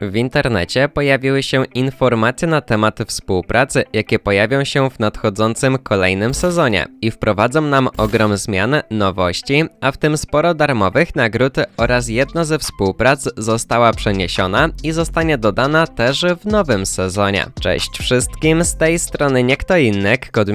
W internecie pojawiły się informacje na temat współpracy, jakie pojawią się w nadchodzącym kolejnym sezonie i wprowadzą nam ogrom zmian, nowości, a w tym sporo darmowych nagród oraz jedna ze współprac została przeniesiona i zostanie dodana też w nowym sezonie. Cześć wszystkim, z tej strony nie kto inny, Kod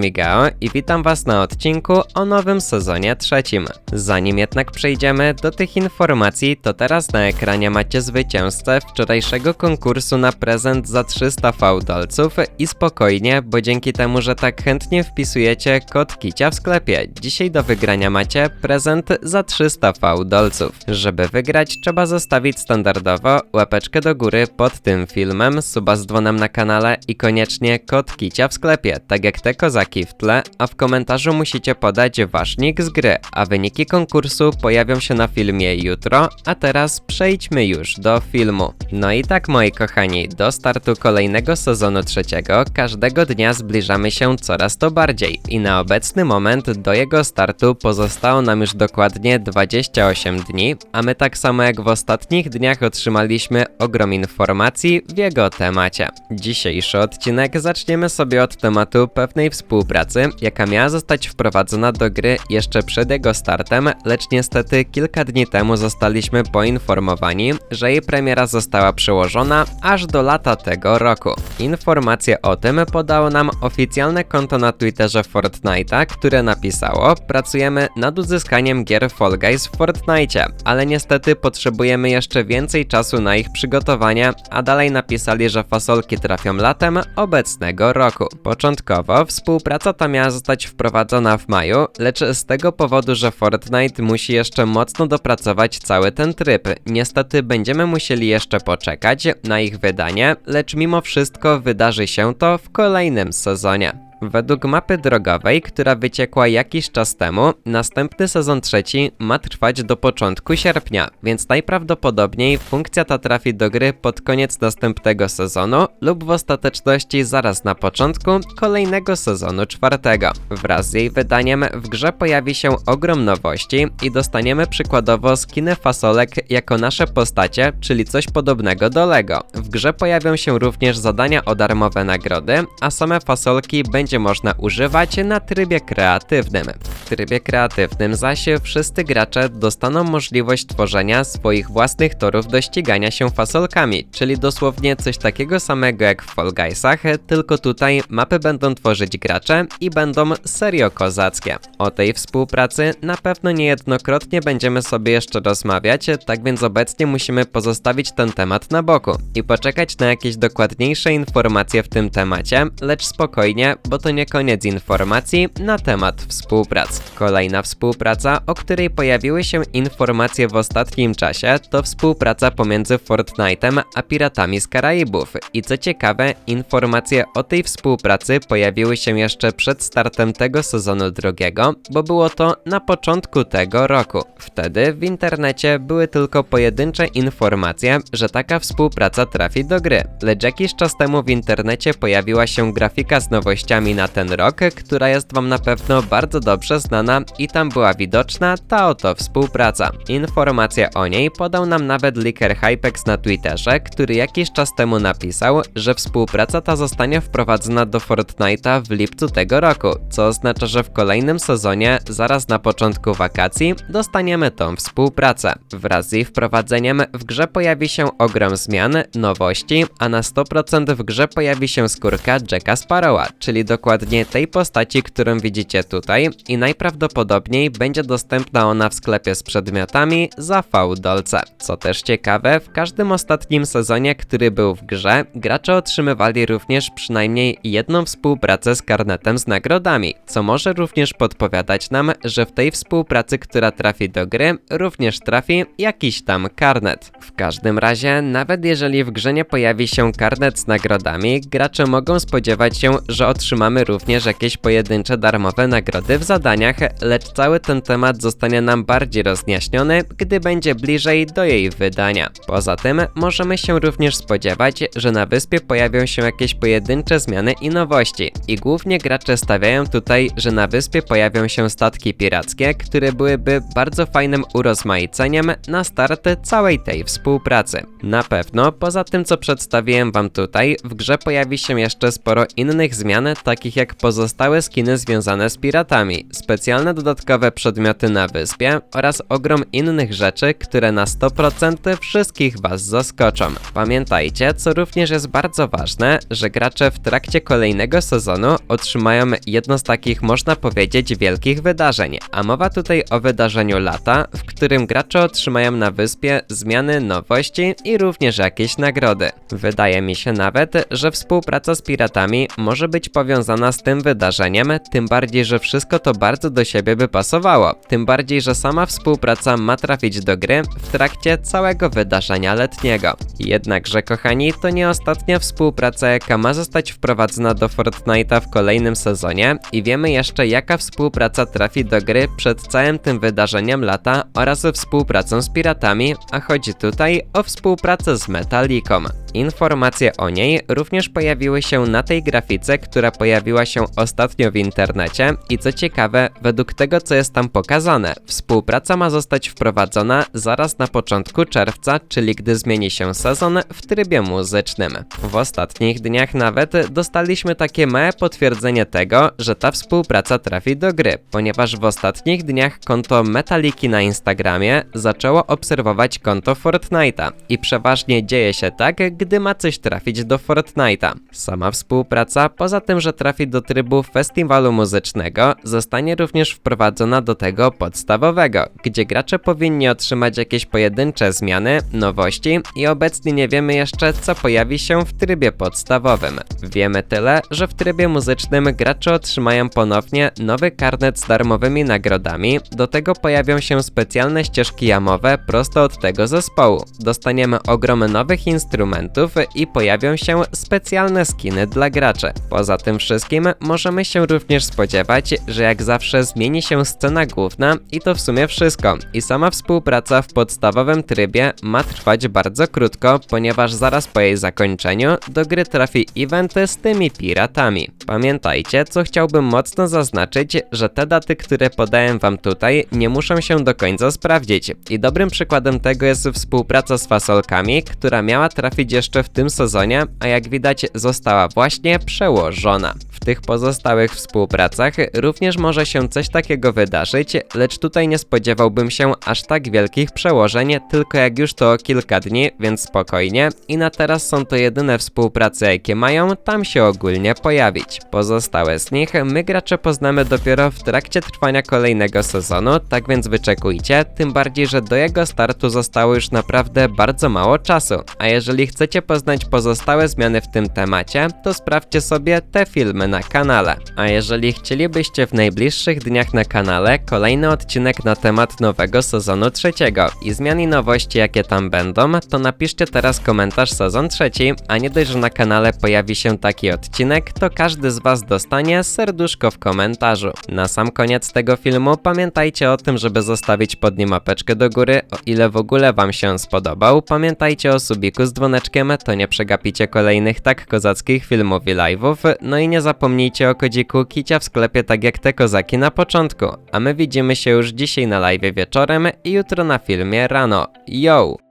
i witam was na odcinku o nowym sezonie trzecim. Zanim jednak przejdziemy do tych informacji, to teraz na ekranie macie zwycięzcę wczorajszego konkursu na prezent za 300 fałdolców i spokojnie, bo dzięki temu, że tak chętnie wpisujecie kod Kicia w sklepie. Dzisiaj do wygrania macie prezent za 300 fałdolców. Żeby wygrać, trzeba zostawić standardowo łapeczkę do góry pod tym filmem, suba z dzwonem na kanale i koniecznie kod Kicia w sklepie, tak jak te kozaki w tle, a w komentarzu musicie podać wasz nick z gry, a wyniki konkursu pojawią się na filmie jutro, a teraz przejdźmy już do filmu. No i tak moi kochani, do startu kolejnego sezonu trzeciego każdego dnia zbliżamy się coraz to bardziej i na obecny moment do jego startu pozostało nam już dokładnie 28 dni, a my tak samo jak w ostatnich dniach otrzymaliśmy ogrom informacji w jego temacie. Dzisiejszy odcinek zaczniemy sobie od tematu pewnej współpracy, jaka miała zostać wprowadzona do gry jeszcze przed jego startem, lecz niestety kilka dni temu zostaliśmy poinformowani, że jej premiera została przełożona aż do lata tego roku. Informację o tym podało nam oficjalne konto na Twitterze Fortnite'a, które napisało: Pracujemy nad uzyskaniem gier Fall Guys w Fortnite, ale niestety potrzebujemy jeszcze więcej czasu na ich przygotowanie, a dalej napisali, że fasolki trafią latem obecnego roku. Początkowo współpraca ta miała zostać wprowadzona w maju, lecz z tego powodu, że Fortnite musi jeszcze mocno dopracować cały ten tryb, niestety będziemy musieli jeszcze poczekać na ich wydanie, lecz mimo wszystko wydarzy się to w kolejnym sezonie. Według mapy drogowej, która wyciekła jakiś czas temu, następny sezon trzeci ma trwać do początku sierpnia, więc najprawdopodobniej funkcja ta trafi do gry pod koniec następnego sezonu lub w ostateczności zaraz na początku kolejnego sezonu czwartego. Wraz z jej wydaniem w grze pojawi się ogrom nowości i dostaniemy przykładowo skiny fasolek jako nasze postacie, czyli coś podobnego do LEGO. W grze pojawią się również zadania o darmowe nagrody, a same fasolki będzie będzie można używać na trybie kreatywnym. W trybie kreatywnym zaś wszyscy gracze dostaną możliwość tworzenia swoich własnych torów do ścigania się fasolkami, czyli dosłownie coś takiego samego jak w Fall Guysach, tylko tutaj mapy będą tworzyć gracze i będą serio kozackie. O tej współpracy na pewno niejednokrotnie będziemy sobie jeszcze rozmawiać, tak więc obecnie musimy pozostawić ten temat na boku i poczekać na jakieś dokładniejsze informacje w tym temacie, lecz spokojnie, bo to nie koniec informacji na temat współprac. Kolejna współpraca, o której pojawiły się informacje w ostatnim czasie, to współpraca pomiędzy Fortnite'em a Piratami z Karaibów. I co ciekawe, informacje o tej współpracy pojawiły się jeszcze przed startem tego sezonu drugiego, bo było to na początku tego roku. Wtedy w internecie były tylko pojedyncze informacje, że taka współpraca trafi do gry. Lecz jakiś czas temu w internecie pojawiła się grafika z nowościami na ten rok, która jest Wam na pewno bardzo dobrze znana i tam była widoczna ta oto współpraca. Informację o niej podał nam nawet leaker Hypex na Twitterze, który jakiś czas temu napisał, że współpraca ta zostanie wprowadzona do Fortnite'a w lipcu tego roku, co oznacza, że w kolejnym sezonie, zaraz na początku wakacji, dostaniemy tą współpracę. Wraz z jej wprowadzeniem w grze pojawi się ogrom zmian, nowości, a na 100% w grze pojawi się skórka Jacka Sparrowa, czyli dokładnie tej postaci, którą widzicie tutaj i najprawdopodobniej będzie dostępna ona w sklepie z przedmiotami za V-dolce. Co też ciekawe, w każdym ostatnim sezonie, który był w grze, gracze otrzymywali również przynajmniej jedną współpracę z karnetem z nagrodami, co może również podpowiadać nam, że w tej współpracy, która trafi do gry, również trafi jakiś tam karnet. W każdym razie, nawet jeżeli w grze nie pojawi się karnet z nagrodami, gracze mogą spodziewać się, że otrzymają mamy również jakieś pojedyncze darmowe nagrody w zadaniach, lecz cały ten temat zostanie nam bardziej rozjaśniony, gdy będzie bliżej do jej wydania. Poza tym możemy się również spodziewać, że na wyspie pojawią się jakieś pojedyncze zmiany i nowości. I głównie gracze stawiają tutaj, że na wyspie pojawią się statki pirackie, które byłyby bardzo fajnym urozmaiceniem na start całej tej współpracy. Na pewno, poza tym co przedstawiłem wam tutaj, w grze pojawi się jeszcze sporo innych zmian, takich jak pozostałe skiny związane z piratami, specjalne dodatkowe przedmioty na wyspie oraz ogrom innych rzeczy, które na 100% wszystkich was zaskoczą. Pamiętajcie, co również jest bardzo ważne, że gracze w trakcie kolejnego sezonu otrzymają jedno z takich, można powiedzieć, wielkich wydarzeń, a mowa tutaj o wydarzeniu lata, w którym gracze otrzymają na wyspie zmiany, nowości i również jakieś nagrody. Wydaje mi się nawet, że współpraca z piratami może być powiązana z tym wydarzeniem, tym bardziej, że wszystko to bardzo do siebie by pasowało. Tym bardziej, że sama współpraca ma trafić do gry w trakcie całego wydarzenia letniego. Jednakże, kochani, to nie ostatnia współpraca, jaka ma zostać wprowadzona do Fortnite'a w kolejnym sezonie i wiemy jeszcze, jaka współpraca trafi do gry przed całym tym wydarzeniem lata oraz współpracą z piratami, a chodzi tutaj o współpracę z Metallicą. Informacje o niej również pojawiły się na tej grafice, która pojawiła się ostatnio w internecie i co ciekawe, według tego co jest tam pokazane, współpraca ma zostać wprowadzona zaraz na początku czerwca, czyli gdy zmieni się sezon w trybie muzycznym. W ostatnich dniach nawet dostaliśmy takie małe potwierdzenie tego, że ta współpraca trafi do gry, ponieważ w ostatnich dniach konto Metaliki na Instagramie zaczęło obserwować konto Fortnite'a i przeważnie dzieje się tak, gdy ma coś trafić do Fortnite'a. Sama współpraca, poza tym, że trafi do trybu festiwalu muzycznego, zostanie również wprowadzona do tego podstawowego, gdzie gracze powinni otrzymać jakieś pojedyncze zmiany, nowości i obecnie nie wiemy jeszcze, co pojawi się w trybie podstawowym. Wiemy tyle, że w trybie muzycznym gracze otrzymają ponownie nowy karnet z darmowymi nagrodami, do tego pojawią się specjalne ścieżki jamowe prosto od tego zespołu. Dostaniemy ogrom nowych instrumentów i pojawią się specjalne skiny dla graczy. Poza tym wszystkim możemy się również spodziewać, że jak zawsze zmieni się scena główna i to w sumie wszystko. I sama współpraca w podstawowym trybie ma trwać bardzo krótko, ponieważ zaraz po jej zakończeniu do gry trafi event z tymi piratami. Pamiętajcie, co chciałbym mocno zaznaczyć, że te daty, które podałem wam tutaj, nie muszą się do końca sprawdzić. I dobrym przykładem tego jest współpraca z fasolkami, która miała trafić jeszcze w tym sezonie, a jak widać została właśnie przełożona. W tych pozostałych współpracach również może się coś takiego wydarzyć, lecz tutaj nie spodziewałbym się aż tak wielkich przełożeń, tylko jak już to kilka dni, więc spokojnie. I na teraz są to jedyne współprace, jakie mają tam się ogólnie pojawić. Pozostałe z nich my gracze poznamy dopiero w trakcie trwania kolejnego sezonu, tak więc wyczekujcie, tym bardziej, że do jego startu zostało już naprawdę bardzo mało czasu. A jeżeli chcecie poznać pozostałe zmiany w tym temacie, to sprawdźcie sobie te filmy na kanale. A jeżeli chcielibyście w najbliższych dniach na kanale kolejny odcinek na temat nowego sezonu trzeciego i zmian i nowości jakie tam będą, to napiszcie teraz komentarz sezon trzeci, a nie dość, że na kanale pojawi się taki odcinek, to każdy z was dostanie serduszko w komentarzu. Na sam koniec tego filmu pamiętajcie o tym, żeby zostawić pod nim mapeczkę do góry, o ile w ogóle wam się spodobał. Pamiętajcie o subiku z dzwoneczkiem, to nie przegapicie kolejnych tak kozackich filmów i live'ów, no i nie zapomnijcie o kodziku kicia w sklepie tak jak te kozaki na początku. A my widzimy się już dzisiaj na live wieczorem i jutro na filmie rano. Yo!